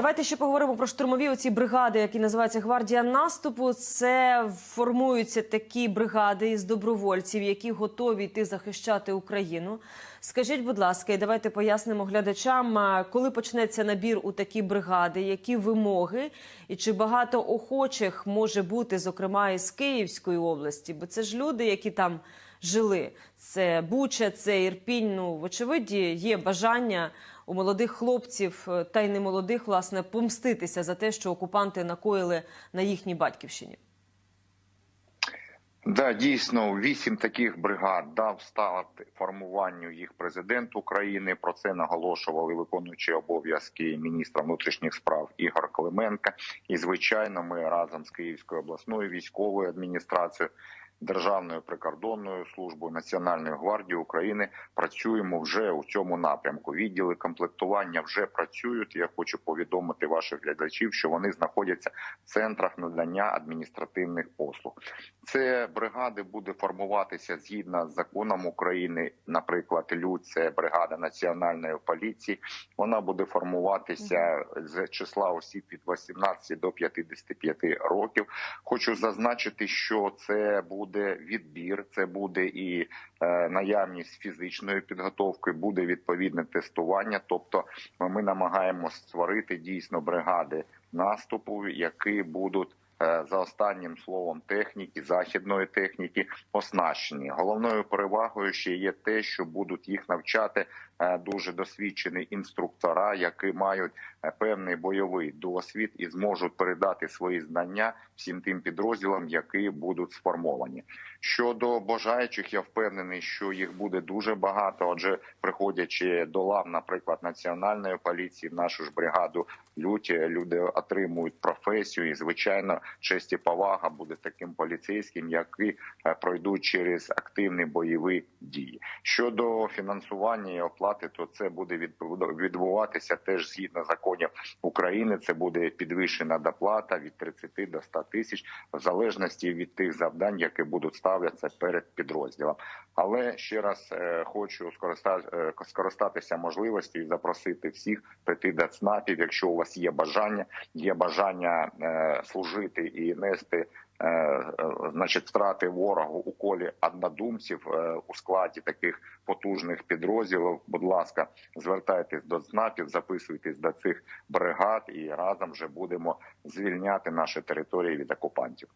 Давайте ще поговоримо про штурмові оці бригади, які називаються гвардія наступу. Це формуються такі бригади із добровольців, які готові йти захищати Україну. Скажіть, будь ласка, і давайте пояснимо глядачам, коли почнеться набір у такі бригади, які вимоги, і чи багато охочих може бути, зокрема із Київської області, бо це ж люди, які там жили. Це Буча, це Ірпінь. Ну, вочевидь, є бажання у молодих хлопців е, та й не молодих, власне, помститися за те, що окупанти накоїли на їхній батьківщині. Да, дійсно, вісім таких бригад дав старт формуванню їх президент України. Про це наголошували виконуючі обов'язки міністра внутрішніх справ Ігор Клименка. І звичайно, ми разом з Київською обласною військовою адміністрацією. Державною прикордонною службою Національної гвардії України працюємо вже у цьому напрямку. Відділи комплектування вже працюють. Я хочу повідомити ваших глядачів, що вони знаходяться в центрах надання адміністративних послуг. Це бригади буде формуватися згідно з законом України. Наприклад, ЛЮД – це бригада національної поліції. Вона буде формуватися з числа осіб від 18 до 55 років. Хочу зазначити, що це буде відбір, це буде і е, наявність фізичної підготовки, буде відповідне тестування. Тобто, ми намагаємося створити дійсно бригади наступу, які будуть. е, За останнім словом техніки, західної техніки оснащені. Головною перевагою ще є те, що будуть їх навчати дуже досвідчені інструктора, які мають е, певний бойовий досвід і зможуть передати свої знання всім тим підрозділам, які будуть сформовані. Щодо бажаючих, я впевнений, що їх буде дуже багато. Отже, приходячи до лав, наприклад, національної поліції, в нашу ж бригаду люті люди отримують професію, і звичайно, честь і повага буде таким поліцейським, які е, пройдуть через активні бойові дії. Щодо фінансування і оплати, то це буде відбуватися теж згідно законів України. Це буде підвищена доплата від 30 до 100 тисяч, в залежності від тих завдань, які будуть ставлятися перед підрозділом. Але ще раз е, хочу е, скористатися можливістю і запросити всіх прийти до ЦНАПів, якщо у вас є бажання, є бажання е, служити і нести. Е, е, Значить, втрати ворогу у колі однодумців е, у складі таких потужних підрозділів. Будь ласка, звертайтесь до ЦНАПів, записуйтесь до цих бригад, і разом вже будемо звільняти наші території від окупантів.